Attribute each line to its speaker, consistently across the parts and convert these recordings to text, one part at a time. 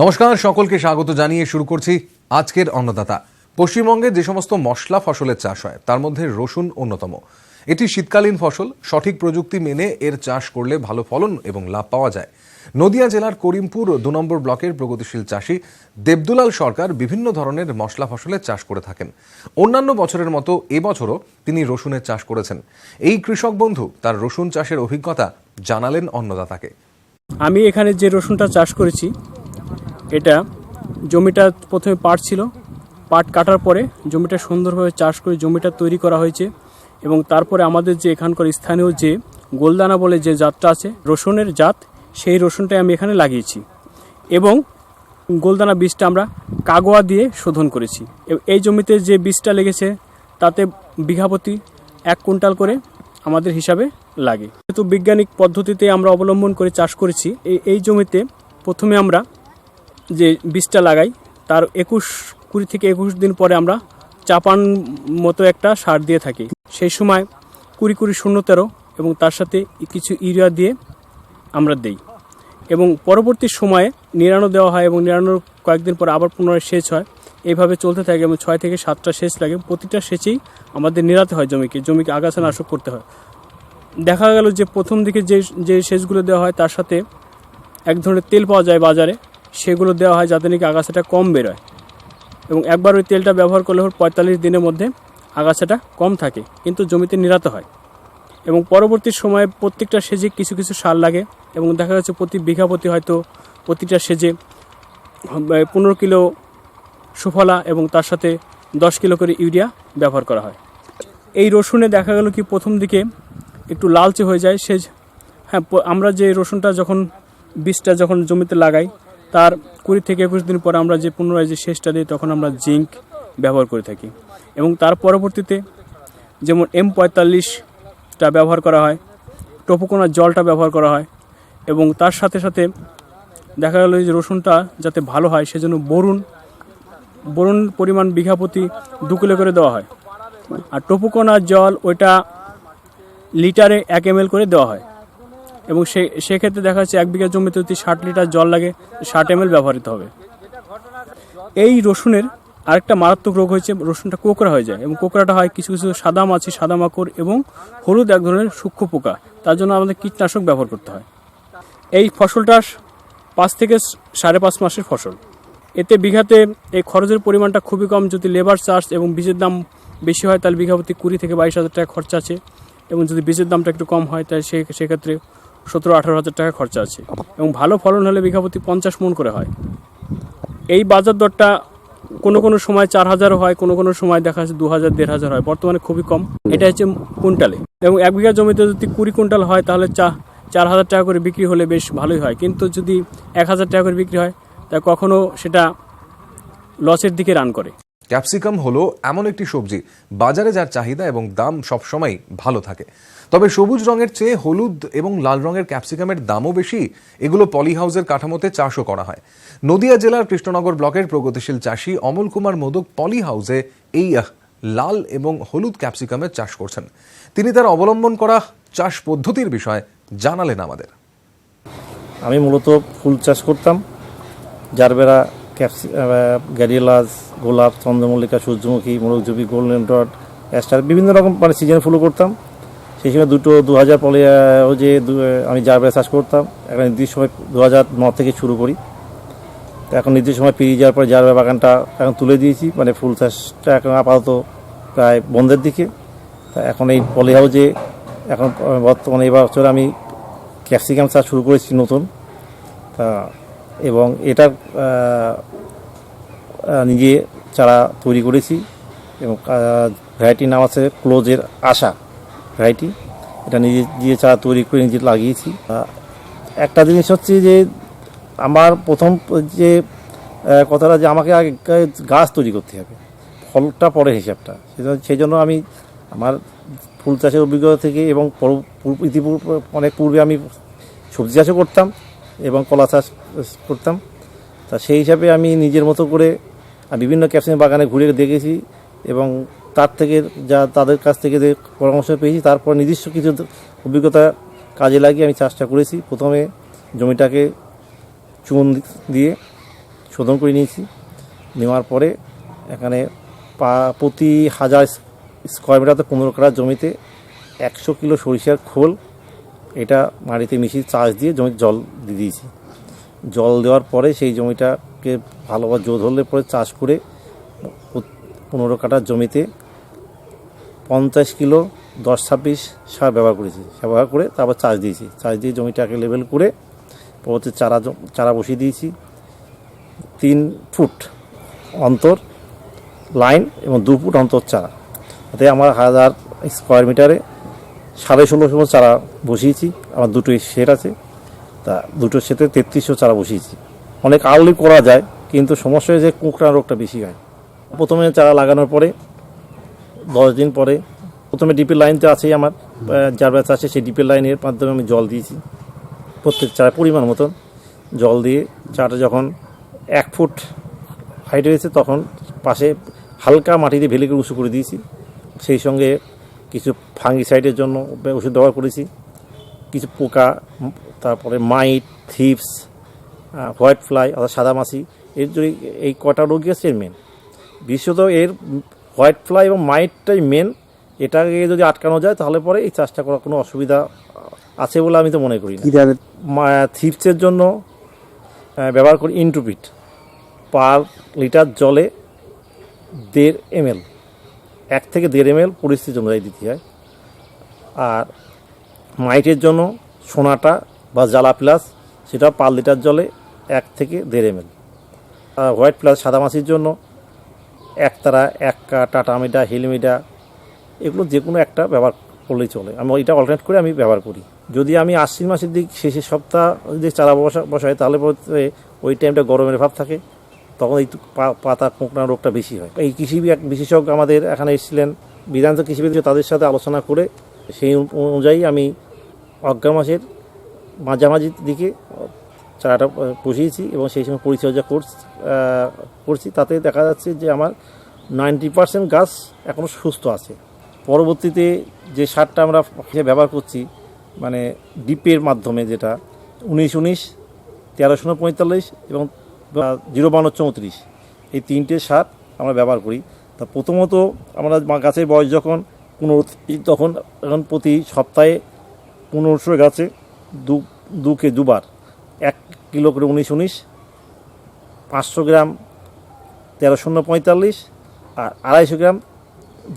Speaker 1: নমস্কার, সকলকে স্বাগত জানিয়ে শুরু করছি আজকের অন্নদাতা। পশ্চিমবঙ্গে যে সমস্ত মশলা ফসলের চাষ হয়, তার মধ্যে রসুন অন্যতম। এটি শীতকালীন ফসল, সঠিক প্রযুক্তি মেনে এর চাষ করলে ভালো ফলন এবং লাভ পাওয়া যায়। নদিয়া জেলার করিমপুর দু নম্বর ব্লকের প্রগতিশীল চাষী দেবদুলাল সরকার বিভিন্ন ধরনের মশলা ফসলের চাষ করে থাকেন। অন্যান্য বছরের মতো এবছরও তিনি রসুনের চাষ করেছেন। এই কৃষক বন্ধু তার রসুন চাষের অভিজ্ঞতা জানালেন অন্নদাতাকে।
Speaker 2: আমি এখানে যে রসুনটা চাষ করেছি এটা জমিটা প্রথমে পাট ছিল। পাট কাটার পরে জমিটা সুন্দরভাবে চাষ করে জমিটা তৈরি করা হয়েছে এবং তারপরে আমাদের যে এখানকার স্থানীয় যে গোলদানা বলে যে জাতটা আছে, রসুনের জাত, সেই রসুনটাই আমি এখানে লাগিয়েছি এবং গোলদানা বীজটা আমরা কাগোয়া দিয়ে শোধন করেছি। এই জমিতে যে বীজটা লেগেছে, তাতে বিঘাপতি এক কুইন্টাল করে আমাদের হিসাবে লাগে। যেহেতু বৈজ্ঞানিক পদ্ধতিতে আমরা অবলম্বন করে চাষ করেছি এই জমিতে প্রথমে আমরা যে বীজটা লাগাই, তার একুশ, কুড়ি থেকে একুশ দিন পরে আমরা চাপান মতো একটা সার দিয়ে থাকি। সেই সময় কুড়ি কুড়ি শূন্য তেরো এবং তার সাথে কিছু ইউরিয়া দিয়ে আমরা দেই। এবং পরবর্তী সময়ে নিরানো দেওয়া হয় এবং নিরানোর কয়েকদিন পর আবার পুনরায় সেচ হয়। এইভাবে চলতে থাকে এবং ছয় থেকে সাতটা সেচ লাগে। প্রতিটা সেচেই আমাদের নিরাতে হয় জমিকে জমিকে আগাছা নাশক করতে হয়। দেখা গেল যে প্রথম দিকে যে যে সেচগুলো দেওয়া হয়, তার সাথে এক ধরনের তেল পাওয়া যায় বাজারে। সেগুলো দেওয়া হয় যাতে নাকি আগাছাটা কম বেরোয়। এবং একবার ওই তেলটা ব্যবহার করলে ওর পঁয়তাল্লিশ দিনের মধ্যে আগাছাটা কম থাকে, কিন্তু জমিতে নিরাতে হয়। এবং পরবর্তী সময়ে প্রত্যেকটা সেজে কিছু কিছু সার লাগে এবং দেখা যাচ্ছে প্রতি বিঘা প্রতি হয়তো প্রতিটা সেজে পনেরো কিলো সুফলা এবং তার সাথে দশ কিলো করে ইউরিয়া ব্যবহার করা হয়। এই রসুনে দেখা গেল কি প্রথম দিকে একটু লালচে হয়ে যায় সে হ্যাঁ আমরা যে রসুনটা যখন, বীজটা যখন জমিতে লাগাই তার কুড়ি থেকে একুশ দিন পর আমরা যে পুনরায় যে সেচটা দিই, তখন আমরা জিঙ্ক ব্যবহার করে থাকি। এবং তার পরবর্তীতে যেমন এম পঁয়তাল্লিশটা ব্যবহার করা হয়, টপোকোনার জলটা ব্যবহার করা হয়, এবং তার সাথে সাথে দেখা গেল যে রসুনটা যাতে ভালো হয়, সেজন্য বরুণ বরুণ পরিমাণ বিঘা প্রতি দু কিলো করে দেওয়া হয়। আর টপুকোনার জল ওইটা লিটারে এক এম করে দেওয়া হয়। এবং সে, সেক্ষেত্রে দেখা যাচ্ছে এক বিঘা জমিতে যদি ষাট লিটার জল লাগে, ষাট এম ব্যবহৃত হবে। এই রসুনের আরেকটা মারাত্মক রোগ হয়েছে, রসুনটা কোকড়া হয়ে যায় এবং কোকড়াটা হয় কিছু কিছু সাদা মাছি, সাদা মাকড় এবং হলুদ এক ধরনের সূক্ষ্ম পোকা। তার জন্য আমাদের কীটনাশক ব্যবহার করতে হয়। এই ফসলটা পাঁচ থেকে সাড়ে পাঁচ মাসের ফসল। এতে বিঘাতে এই খরচের পরিমাণটা খুবই কম। যদি লেবার চার্জ এবং বীজের দাম বেশি হয়, তাহলে বিঘা প্রতি কুড়ি থেকে বাইশ হাজার টাকা খরচা আছে। এবং যদি বীজের দামটা একটু কম হয়, তাহলে সে, সেক্ষেত্রে সতেরো আঠারো হাজার টাকা খরচা আছে এবং ভালো ফলন হলে বিঘা প্রতি পঞ্চাশ মন করে হয়। এই বাজার দরটা কোনো কোনো সময় চার হাজারও হয়, কোনো কোনো সময় দেখা যাচ্ছে দু হাজার দেড় হাজার হয়, বর্তমানে খুবই কম। এটা হচ্ছে কুইন্টালে। এবং এক বিঘা জমিতে যদি কুড়ি কুইন্টাল হয়, তাহলে চা চার হাজার টাকা করে বিক্রি হলে বেশ ভালোই হয়। কিন্তু যদি এক হাজার টাকা করে বিক্রি হয়, তা কখনো সেটা লসের দিকে রান করে।
Speaker 1: ক্যাপসিকাম হলো এমন একটি সবজি। বাজারে যার চাহিদা এবং দাম সবসময় ভালো থাকে। তবে সবুজ রঙের চেয়ে হলুদ এবং লাল রঙের ক্যাপসিকামের দামও বেশি। এগুলো পলি হাউসের কাঠামোতে চাষও করা হয়। নদিয়া জেলার কৃষ্ণনগর ব্লকের প্রগতিশীল চাষী অমল কুমার মোদক পলি হাউসে এই লাল এবং হলুদ ক্যাপসিকামের চাষ করছেন। তিনি তার অবলম্বন করা চাষ পদ্ধতির বিষয়ে জানালেন আমাদের।
Speaker 3: আমি মূলত ফুল চাষ করতাম। জারবেরা ক্যাপসি গ্যারিয়েলাস গোলাপ, চন্দ্রমল্লিকা, সূর্যমুখী মোরগজুবি গোল্ডেন ডট অ্যাস্টার বিভিন্ন রকম মানে সিজনে ফুলও করতাম। সেই সময় দুটো দু হাজার পলে যে আমি জারবেরা চাষ করতাম এখন নির্দিষ্ট সময় দু হাজার ন থেকে শুরু করি। এখন নির্দিষ্ট সময় পেরিয়ে যাওয়ার পরে জারবেরা বাগানটা এখন তুলে দিয়েছি মানে ফুল চাষটা এখন আপাতত প্রায় বন্ধের দিকে। তা এখন এই পলি হাউজে এখন বর্তমানে এই বছর আমি ক্যাপসিকাম চাষ শুরু করেছি নতুন। তা এবং আহ, নিজে চারা তৈরি করেছি এবং ভ্যারাইটির নাম আছে ক্লোজের আশা। ভ্যারাইটি এটা নিজে নিজে চারা তৈরি করে নিজে লাগিয়েছি। একটা জিনিস হচ্ছে যে, আমার প্রথম যে কথাটা যে আমাকে আগে গাছ তৈরি করতে হবে, ফলটা পরে হিসাবটা। সেই জন্য আমি আমার ফুল চাষের অভিজ্ঞতা থেকে এবং পর- পূর্ব- ইতিপূর্বে, অনেক পূর্বে আমি সবজি চাষও করতাম এবং কলা চাষ করতাম। তা সেই হিসাবে আমি নিজের মতো করে বিভিন্ন ক্যাপসিকাম বাগানে ঘুরে দেখেছি এবং তার থেকে যা তাদের কাছ থেকে যে পরামর্শ পেয়েছি, তারপর নিজস্ব কিছু অভিজ্ঞতা কাজে লাগিয়ে আমি চাষটা করেছি। প্রথমে জমিটাকে চুন দিয়ে শোধন করে নিয়েছি। নেওয়ার পরে এখানে পা প্রতি হাজার স্কোয়ার মিটারতে পনেরো কাঠা জমিতে একশো কিলো সরিষার খোল এটা মাটিতে মিশিয়ে চাষ দিয়ে জমিতে জল দিয়ে দিয়েছি। জল দেওয়ার পরে সেই জমিটাকে ভালোভাবে জোর ধরলে পরে চাষ করে পনেরো কাঠার জমিতে পঞ্চাশ কিলো, দশ ছাব্বিশ সার ব্যবহার করেছি। ব্যবহার করে তারপর চাষ দিয়েছি। চাষ দিয়ে জমিটাকে লেবেল করে পরবর্তী চারা চারা বসিয়ে দিয়েছি। তিন ফুট অন্তর লাইন এবং দু ফুট অন্তর চারা। তাতে আমার হাজার স্কোয়ার মিটারে সাড়ে ষোলোশো চারা বসিয়েছি। আমার দুটো শেড আছে। তা দুটো সেতে তেত্রিশশো চারা বসিয়েছি। অনেক আর্লি করা যায়, কিন্তু সমস্যা হয়েছে কুঁকড়া রোগটা বেশি হয়। প্রথমে চারা লাগানোর পরে দশ দিন পরে। প্রথমে ডিপের লাইন তো আছেই আমার। যার ব্যাচ আছে সেই ডিপের লাইনের মাধ্যমে আমি জল দিয়েছি। প্রত্যেক চারা পরিমাণ মতন জল দিয়ে চারাটা যখন এক ফুট হাইট হয়েছে তখন পাশে হালকা মাটিতে ভেলে করে উঁচু করে দিয়েছি। সেই সঙ্গে কিছু ফাঙ্গিসাইডের জন্য ওষুধ ব্যবহার করেছি। কিছু পোকা তারপরে মাইট থিপস হোয়াইট ফ্লাই অর্থাৎ সাদামাছি এর যদি এই কটা রোগী আছে এর মেন বিশেষত এর হোয়াইট ফ্লাই এবং মাইটটাই মেন এটাকে যদি আটকানো যায় তাহলে পরে এই চাষটা করার কোনো অসুবিধা আছে বলে আমি তো মনে করি থিপসের জন্য ব্যবহার করি ইনটুপিট। পার লিটার জলে দেড় এমএল এক থেকে দেড় এমএল পরিস্থিতি অনুযায়ী দিতে হয়। আর মাইটের জন্য সোনাটা বা জ্বালা প্লাস সেটা পার লিটার জলে এক থেকে দেড় এমএল। আর হোয়াইট প্লাস সাদা মাছির জন্য একতারা এক্কা টাটা মিডা হিলমিডা এগুলো যে কোনো একটা ব্যবহার করলেই চলে। আমি এটা অল্টারনেট করে আমি ব্যবহার করি। যদি আমি আশ্বিন মাসের দিক শেষের সপ্তাহ যদি চারা বসা, বসাই, তাহলে ওই টাইমটা গরমের ভাব থাকে, তখন এই পাতা, কোঁকড়া রোগটা বেশি হয়। এই কৃষি বিশেষজ্ঞ আমাদের এখানে এসেছিলেন বিধান্ত কৃষিবিদ তাদের সাথে আলোচনা করে সেই অনুযায়ী আমি অজ্ঞা মাসের মাঝামাঝির দিকে চারাটা পুষিয়েছি এবং সেই সময় পরিচর্যা কোর্স করছি। তাতে দেখা যাচ্ছে যে আমার নাইনটি পার্সেন্ট গাছ এখনও সুস্থ আছে। পরবর্তীতে যে সারটা আমরা ব্যবহার করছি মানে ডিপের মাধ্যমে যেটা, উনিশ উনিশ তেরো পঁয়তাল্লিশ এবং জিরো বান্ন চৌত্রিশ, এই তিনটে সার আমরা ব্যবহার করি। তা প্রথমত আমরা গাছের বয়স যখন পনেরো, তখন এখন প্রতি সপ্তাহে পনেরোশো গাছে দু, দুকে দুবার এক কিলো করে উনিশ উনিশ, পাঁচশো গ্রাম তেরো শূন্য পঁয়তাল্লিশ আর আড়াইশো গ্রাম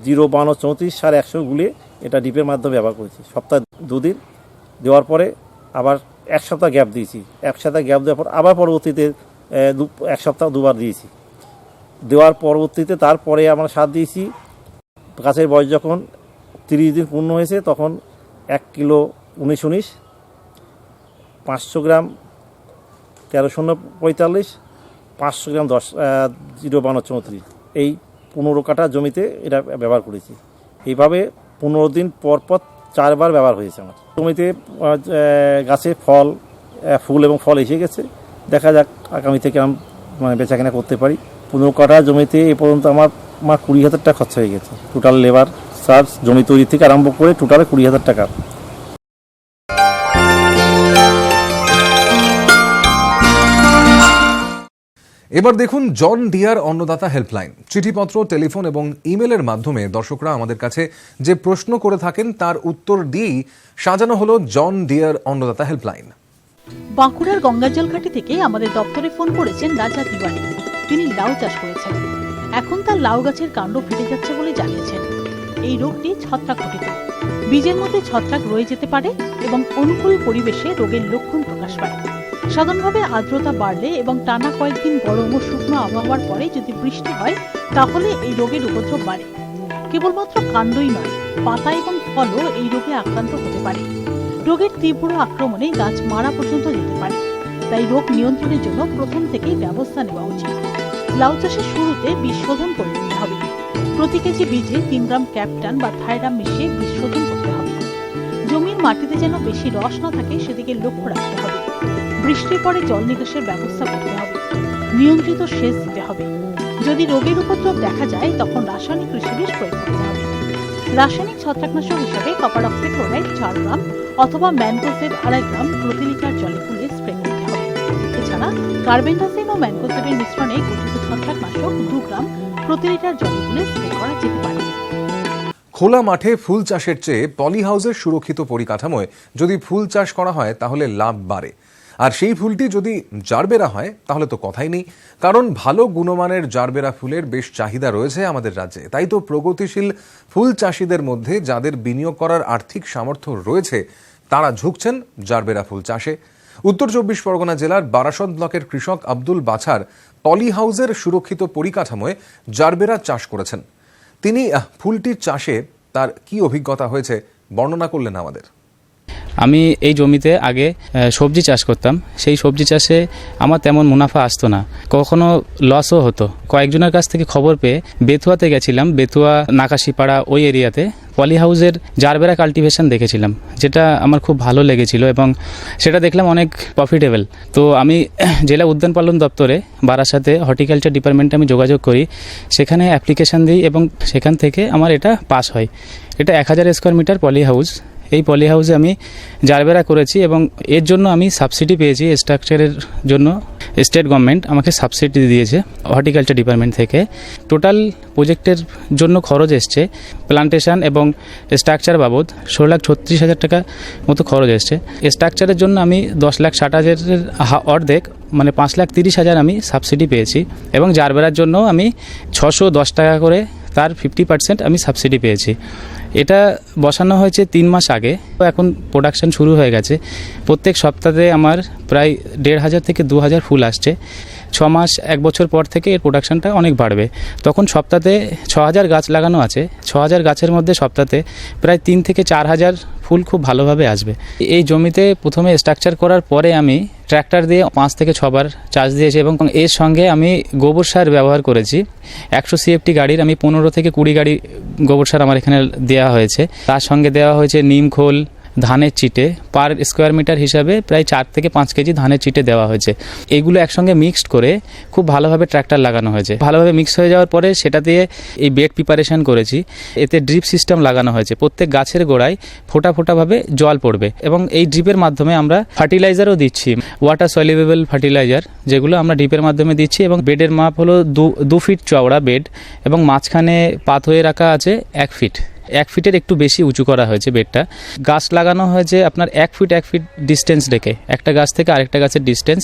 Speaker 3: জিরো বান্ন চৌত্রিশ সাড়ে একশো গুলিয়ে এটা ডিপের মাধ্যমে ব্যবহার করেছি। সপ্তাহে দুদিন দেওয়ার পরে আবার এক সপ্তাহ গ্যাপ দিয়েছি। এক সপ্তাহ গ্যাপ দেওয়ার পর আবার পরবর্তীতে এক সপ্তাহ দুবার দিয়েছি। দেওয়ার পরবর্তীতে তারপরে আমরা সার দিয়েছি। গাছের বয়স যখন তিরিশ দিন পূর্ণ হয়েছে তখন এক কিলো উনিশ উনিশ, পাঁচশো গ্রাম তেরো শূন্য পঁয়তাল্লিশ, পাঁচশো গ্রাম দশ জিরো বান্ন চৌত্রিশ। এই পনেরো কাঠা জমিতে এটা ব্যবহার করেছি। এইভাবে পনেরো দিন পর পর চারবার ব্যবহার হয়েছে আমার। জমিতে গাছে ফল ফুল এবং ফল এসে গেছে। দেখা যাক আগামী থেকে আমি মানে বেচাকেনা করতে পারি। পনেরো কাঠা জমিতে এ পর্যন্ত আমার আমার কুড়ি হাজার টাকা খরচা হয়ে গেছে। টোটাল লেবার চার্জ, জমি তৈরি থেকে আরম্ভ করে টোটালে কুড়ি হাজার টাকা।
Speaker 1: এবার দেখুন জন ডিয়ার অন্নদাতা হেল্পলাইন। চিঠিপত্র, টেলিফোন এবং ইমেলের মাধ্যমে দর্শকরা আমাদের কাছে যে প্রশ্ন করে থাকেন তার উত্তর দিয়েই সাজানো হলো জন ডিয়ার অন্নদাতা হেল্পলাইন।
Speaker 4: বাঁকুড়ার গঙ্গাজল ঘাটি থেকে আমাদের দপ্তরে ফোন করেছেন রাজা দিওয়ানি তিনি লাউ চাষ করেছেন। এখন তার লাউ গাছের কাণ্ড ফেটে যাচ্ছে বলে জানিয়েছেন। এই রোগটি ছত্রাক ঘটিত বীজের মধ্যে ছত্রাক রয়ে যেতে পারে এবং অনুকূল পরিবেশে রোগের লক্ষণ প্রকাশ পায়। সাধারণভাবে আর্দ্রতা বাড়লে এবং টানা কয়েকদিন গরম ও শুকনো আবহাওয়ার পরে যদি বৃষ্টি হয়, তাহলে এই রোগের উপদ্রব বাড়ে। কেবলমাত্র কাণ্ডই নয়, পাতা এবং ফলও এই রোগে আক্রান্ত হতে পারে। রোগের তীব্র আক্রমণে গাছ মারা পর্যন্ত যেতে পারে। তাই রোগ নিয়ন্ত্রণের জন্য প্রথম থেকেই ব্যবস্থা নেওয়া উচিত। লাউ চাষের শুরুতে বীজ শোধন করে নিতে হবে। প্রতি কেজি বীজে তিন গ্রাম ক্যাপটান বা থাইরাম মিশিয়ে বীজ শোধন করতে হবে। জমির মাটিতে যেন বেশি রস না থাকে, সেদিকে লক্ষ্য রাখতে হবে। বৃষ্টির পরে জল নিকাশের ব্যবস্থা করতে হবে। নিয়ন্ত্রিত সেচ দিতে হবে। যদি রোগের উপদ্রব দেখা যায়, তখন রাসায়নিক কৃষি বিষ প্রয়োগ করতে হবে। রাসায়নিক ছত্রাকনাশক হিসেবে কপার অক্সিক্লোরাইড চার গ্রাম অথবা ম্যানকোসেব আড়াই গ্রাম প্রতি লিটার জলে গুলে স্প্রে করতে হবে। এছাড়া তারা কার্বেন্ডাসিন ও ম্যানকোসেবের মিশ্রণে গঠিত ছত্রাকনাশক দু গ্রাম প্রতি লিটার জলে গুলে স্প্রে করা যেতে পারে।
Speaker 1: খোলা মাঠে ফুল চাষের চেয়ে পলি হাউসের সুরক্ষিত পরিকাঠামোয় যদি ফুল চাষ করা হয়, তাহলে লাভ বাড়ে। আর সেই ফুলটি যদি জারবেরা হয়, তাহলে তো কথাই নেই। কারণ ভালো গুণমানের জারবেরা ফুলের বেশ চাহিদা রয়েছে আমাদের রাজ্যে। তাই তো প্রগতিশীল ফুল চাষিদের মধ্যে যাদের বিনিয়োগ করার আর্থিক সামর্থ্য রয়েছে, তারা ঝুঁকছেন জারবেরা ফুল চাষে। উত্তর চব্বিশ পরগনা জেলার বারাসত ব্লকের কৃষক আব্দুল বাছার পলি হাউজের সুরক্ষিত পরিকাঠামোয় জারবেরা চাষ করেছেন। তিনি ফুলটির চাষে তার কি অভিজ্ঞতা হয়েছে বর্ণনা করলেন আমাদের।
Speaker 5: আমি এই জমিতে আগে সবজি চাষ করতাম। সেই সবজি চাষে আমার তেমন মুনাফা আসতো না। কখনো লসও হতো। কয়েকজনের কাছ থেকে খবর পেয়ে বেথুয়াতে গেছিলাম। বেথুয়া নাকাশিপাড়া ওই এরিয়াতে। পলি হাউসের জারবেরা কাল্টিভেশন দেখেছিলাম, যেটা আমার খুব ভালো লেগেছিল এবং সেটা দেখলাম অনেক প্রফিটেবল তো আমি জেলা উদ্যান পালন দপ্তরে বারাসাতে হর্টিকালচার ডিপার্টমেন্টে আমি যোগাযোগ করি। সেখানে অ্যাপ্লিকেশন দিই এবং সেখান থেকে আমার এটা পাস হয়। এটা এক হাজার স্কোয়ার মিটার পলি হাউস। এই পলি হাউসে আমি জারবেরা করেছি এবং এর জন্য আমি সাবসিডি পেয়েছি স্ট্রাকচারের জন্য। স্টেট গভর্নমেন্ট আমাকে সাবসিডি দিয়েছে হর্টিকালচার ডিপার্টমেন্ট থেকে। টোটাল প্রজেক্টের জন্য খরচ এসছে প্লান্টেশন এবং স্ট্রাকচার বাবদ ষোলো লাখ ছত্রিশ হাজার টাকা মতো খরচ এসছে। স্ট্রাকচারের জন্য আমি দশ লাখ ষাট হাজারের অর্ধেক মানে পাঁচ লাখ তিরিশ হাজার আমি সাবসিডি পেয়েছি এবং জারবেরার জন্য আমি ছশো দশ টাকা করে তার ফিফটি পার্সেন্ট আমি সাবসিডি পেয়েছি। এটা বসানো হয়েছে তিন মাস আগে। তো এখন প্রোডাকশান শুরু হয়ে গেছে। প্রত্যেক সপ্তাহে আমার প্রায় দেড় হাজার থেকে দু হাজার ফুল আসছে। ছ মাস, এক বছর পর থেকে এর প্রোডাকশানটা অনেক বাড়বে। তখন সপ্তাহে ছ হাজার গাছ লাগানো আছে। ছ হাজার গাছের মধ্যে সপ্তাহে প্রায় তিন থেকে চার হাজার ফুল খুব ভালোভাবে আসবে। এই জমিতে প্রথমে স্ট্রাকচার করার পরে আমি ট্র্যাক্টর দিয়ে পাঁচ থেকে ছবার চার্জ দিয়েছি এবং এর সঙ্গে আমি গোবর সার ব্যবহার করেছি। একশো সিএফটি গাড়ির আমি পনেরো থেকে কুড়ি গাড়ি গোবর সার আমার এখানে দেওয়া হয়েছে। তার সঙ্গে দেওয়া হয়েছে নিম খোল ধানের চিটে পার স্কোয়ার মিটার হিসাবে প্রায় চার থেকে পাঁচ কেজি ধানের চিটে দেওয়া হয়েছে। এগুলো একসঙ্গে মিক্সড করে খুব ভালোভাবে ট্র্যাক্টর লাগানো হয়েছে। ভালোভাবে মিক্স হয়ে যাওয়ার পরে সেটা দিয়ে এই বেড প্রিপারেশন করেছি। এতে ড্রিপ সিস্টেম লাগানো হয়েছে। প্রত্যেক গাছের গোড়ায় ফোটা ফোটাভাবে জল পড়বে এবং এই ড্রিপের মাধ্যমে আমরা ফার্টিলাইজারও দিচ্ছি। ওয়াটার সলিউবেবল ফার্টিলাইজার যেগুলো আমরা ড্রিপের মাধ্যমে দিচ্ছি এবং বেডের মাপ হলো দু ফিট চওড়া বেড এবং মাঝখানে পাত হয়ে রাখা আছে এক ফিট এক ফিটের একটু বেশি উঁচু করা হয়েছে বেডটা। গাছ লাগানো হয়েছে আপনার এক ফিট এক ফিট ডিস্টেন্স রেখে। একটা গাছ থেকে আরেকটা গাছের ডিস্টেন্স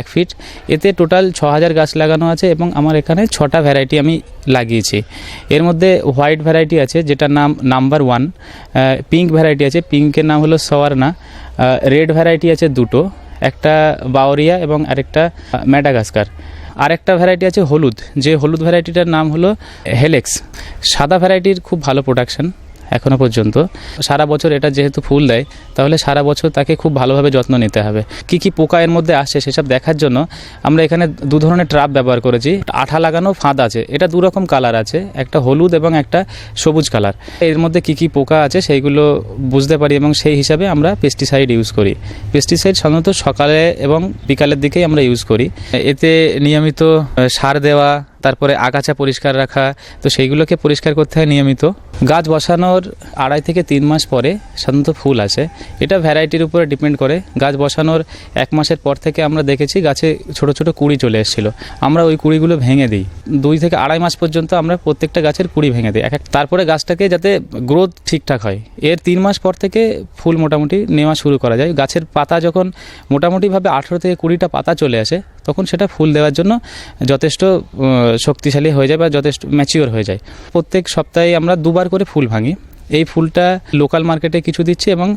Speaker 5: এক ফিট। এতে টোটাল ছ হাজার গাছ লাগানো আছে এবং আমার এখানে ছটা ভ্যারাইটি আমি লাগিয়েছি। এর মধ্যে হোয়াইট ভ্যারাইটি আছে, যেটার নাম নাম্বার ওয়ান পিঙ্ক ভ্যারাইটি আছে। পিঙ্কের নাম হলো সওয়ারনা। রেড ভ্যারাইটি আছে দুটো। একটা বাওরিয়া এবং আরেকটা ম্যাডাগাস্কার আরেকটা ভ্যারাইটি আছে হলুদ। যে হলুদ ভ্যারাইটিটার নাম হলো হেলেক্স সাদা ভ্যারাইটির খুব ভালো প্রোডাকশন এখনও পর্যন্ত। সারা বছর এটা যেহেতু ফুল দেয়, তাহলে সারা বছর তাকে খুব ভালোভাবে যত্ন নিতে হবে। কি কি পোকা এর মধ্যে আসছে সেসব দেখার জন্য আমরা এখানে দু ধরনের ট্রাপ ব্যবহার করেছি। আঠা লাগানো ফাঁদ আছে, এটা দু রকম কালার আছে, একটা হলুদ এবং একটা সবুজ কালার। এর মধ্যে কি কি পোকা আছে সেইগুলো বুঝতে পারি এবং সেই হিসাবে আমরা পেস্টিসাইড ইউজ করি। পেস্টিসাইড সাধারণত সকালে এবং বিকালের দিকেই আমরা ইউজ করি। এতে নিয়মিত সার দেওয়া তারপরে আগাছা পরিষ্কার রাখা, তো সেইগুলোকে পরিষ্কার করতে হয় নিয়মিত। গাছ বসানোর আড়াই থেকে তিন মাস পরে সাধারণত ফুল আসে। এটা ভ্যারাইটির উপরে ডিপেন্ড করে। গাছ বসানোর এক মাসের পর থেকে আমরা দেখেছি গাছে ছোট ছোট কুড়ি চলে এসেছিল। আমরা ওই কুড়িগুলো ভেঙে দিই। দুই থেকে আড়াই মাস পর্যন্ত আমরা প্রত্যেকটা গাছের কুড়ি ভেঙে দিই। এক তারপরে গাছটাকে যাতে গ্রোথ ঠিকঠাক হয়। এর তিন মাস পর থেকে ফুল মোটামুটি নেওয়া শুরু করা যায়। গাছের পাতা যখন মোটামুটিভাবে আঠেরো থেকে কুড়িটা পাতা চলে আসে, তখন সেটা ফুল দেওয়ার জন্য যথেষ্ট শক্তিশালী হয়ে যায় বা যথেষ্ট ম্যাচিওর হয়ে যায়। প্রত্যেক সপ্তাহে আমরা দুবার করে ফুল ভাঙি। এই ফুলটা লোকাল মার্কেটে কিছু দিচ্ছি এবং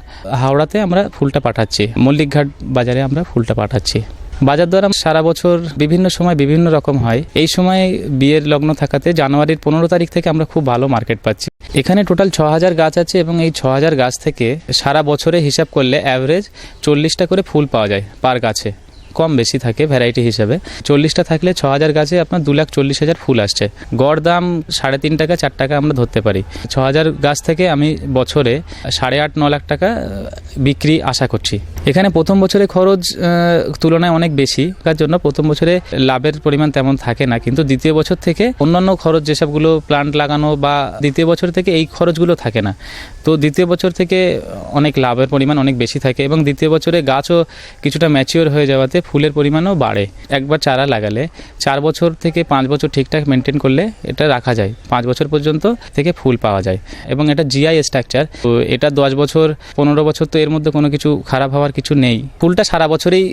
Speaker 5: হাওড়াতে আমরা ফুলটা পাঠাচ্ছি। মল্লিকঘাট বাজারে আমরা ফুলটা পাঠাচ্ছি। বাজার দর সারা বছর বিভিন্ন সময় বিভিন্ন রকম হয়। এই সময় বিয়ের লগ্ন থাকাতে জানুয়ারির পনেরো তারিখ থেকে আমরা খুব ভালো মার্কেট পাচ্ছি। এখানে টোটাল ছ হাজার গাছ আছে এবং এই ছ হাজার গাছ থেকে সারা বছরে হিসাব করলে অ্যাভারেজ চল্লিশটা করে ফুল পাওয়া যায় পার গাছে। কম বেশি থাকে ভ্যারাইটি হিসাবে। চল্লিশটা থাকলে ছ হাজার গাছে আপনার দু লাখ চল্লিশ হাজার ফুল আসছে। গড় দাম সাড়ে তিন টাকা, চার টাকা আমরা ধরতে পারি। ছ হাজার গাছ থেকে আমি বছরে সাড়ে আট ন লাখ টাকা বিক্রি আশা করছি। এখানে প্রথম বছরে খরচ তুলনায় অনেক বেশি। তার জন্য প্রথম বছরে লাভের পরিমাণ তেমন থাকে না। কিন্তু দ্বিতীয় বছর থেকে অন্যান্য খরচ যেসবগুলো প্লান্ট লাগানো বা দ্বিতীয় বছর থেকে এই খরচগুলো থাকে না। তো দ্বিতীয় বছর থেকে অনেক লাভের পরিমাণ অনেক বেশি থাকে এবং দ্বিতীয় বছরে গাছও কিছুটা ম্যাচিওর হয়ে যাওয়াতে ফুলের পরিমাণও বাড়ে। একবার চারা লাগালে চার বছর থেকে পাঁচ বছর ঠিকঠাক মেনটেন করলে এটা রাখা যায়। পাঁচ বছর পর্যন্ত থেকে ফুল পাওয়া যায়। এবং এটা জিআই স্ট্রাকচার তো এটা দশ বছর, পনেরো বছর তো এর মধ্যে কোনো কিছু খারাপ হওয়ার কিছু নেই। ফুলটা সারা বছরেই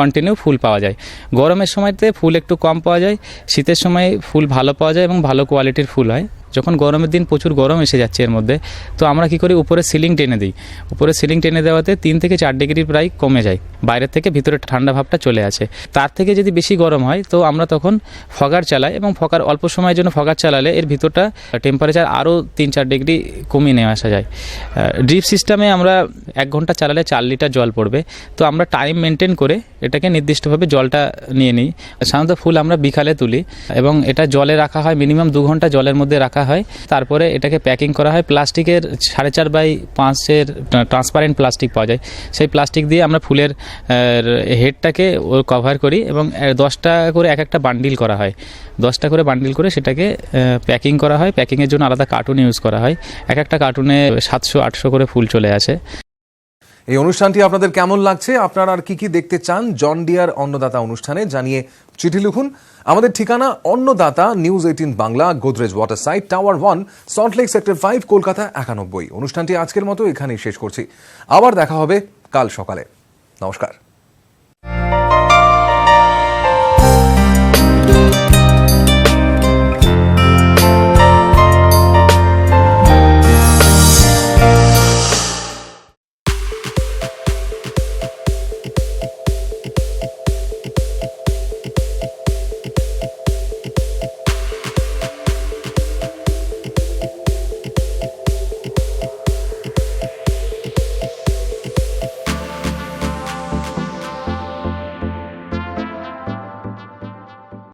Speaker 5: কন্টিনিউ ফুল পাওয়া যায়। গরমের সময়তে ফুল একটু কম পাওয়া যায়, শীতের সময় ফুল ভালো পাওয়া যায় এবং ভালো কোয়ালিটির ফুল হয়। যখন গরমের দিন প্রচুর গরম এসে যাচ্ছে এর মধ্যে, তো আমরা কি করি, উপরে সিলিং টেনে দিই। উপরে সিলিং টেনে দেওয়াতে তিন থেকে চার ডিগ্রি প্রায় কমে যায়। বাইরের থেকে ভিতরে ঠান্ডা ভাবটা চলে আসে। তার থেকে যদি বেশি গরম হয়, তো আমরা তখন ফগার চালাই এবং ফগার অল্প সময়ের জন্য ফগার চালালে এর ভিতরটা টেম্পারেচার আরও তিন চার ডিগ্রি কমিয়ে নিয়ে আসা যায়। ড্রিপ সিস্টেমে আমরা এক ঘণ্টা চালালে চার লিটার জল পড়বে। তো আমরা টাইম মেনটেন করে এটাকে নির্দিষ্টভাবে জলটা নিয়ে নিই। সাধারণত ফুল আমরা বিকালে তুলি এবং এটা জলে রাখা হয় মিনিমাম দু ঘণ্টা জলের মধ্যে রাখা হয়। তারপরে এটাকে প্যাকিং করা হয়। প্লাস্টিকের সাড়ে চার বাই পাঁচের ট্রান্সপারেন্ট প্লাস্টিক পাওয়া যায়। সেই প্লাস্টিক দিয়ে আমরা ফুলের হেডটাকে কভার করি এবং দশটা করে এক একটা বান্ডিল করা হয়। দশটা করে বান্ডিল করে সেটাকে প্যাকিং করা হয়। প্যাকিংয়ের জন্য আলাদা কার্টুন ইউজ করা হয়। এক একটা কার্টুনে সাতশো, আটশো করে ফুল চলে আসে।
Speaker 1: এই অনুষ্ঠানটি আপনাদের কেমন লাগছে? আপনারা আর কি কি দেখতে চান? জন ডিয়ার অন্নদাতা অনুষ্ঠানে জানিয়ে চিঠি লিখুন। আমাদের ঠিকানা Annadata, News eighteen Bangla, Godrej Waterside, tower one Salt Lake sector five, Kolkata একানব্বই। অনুষ্ঠানটি আজকের মতো এখানেই শেষ করছি। আবার দেখা হবে কাল সকালে। নমস্কার।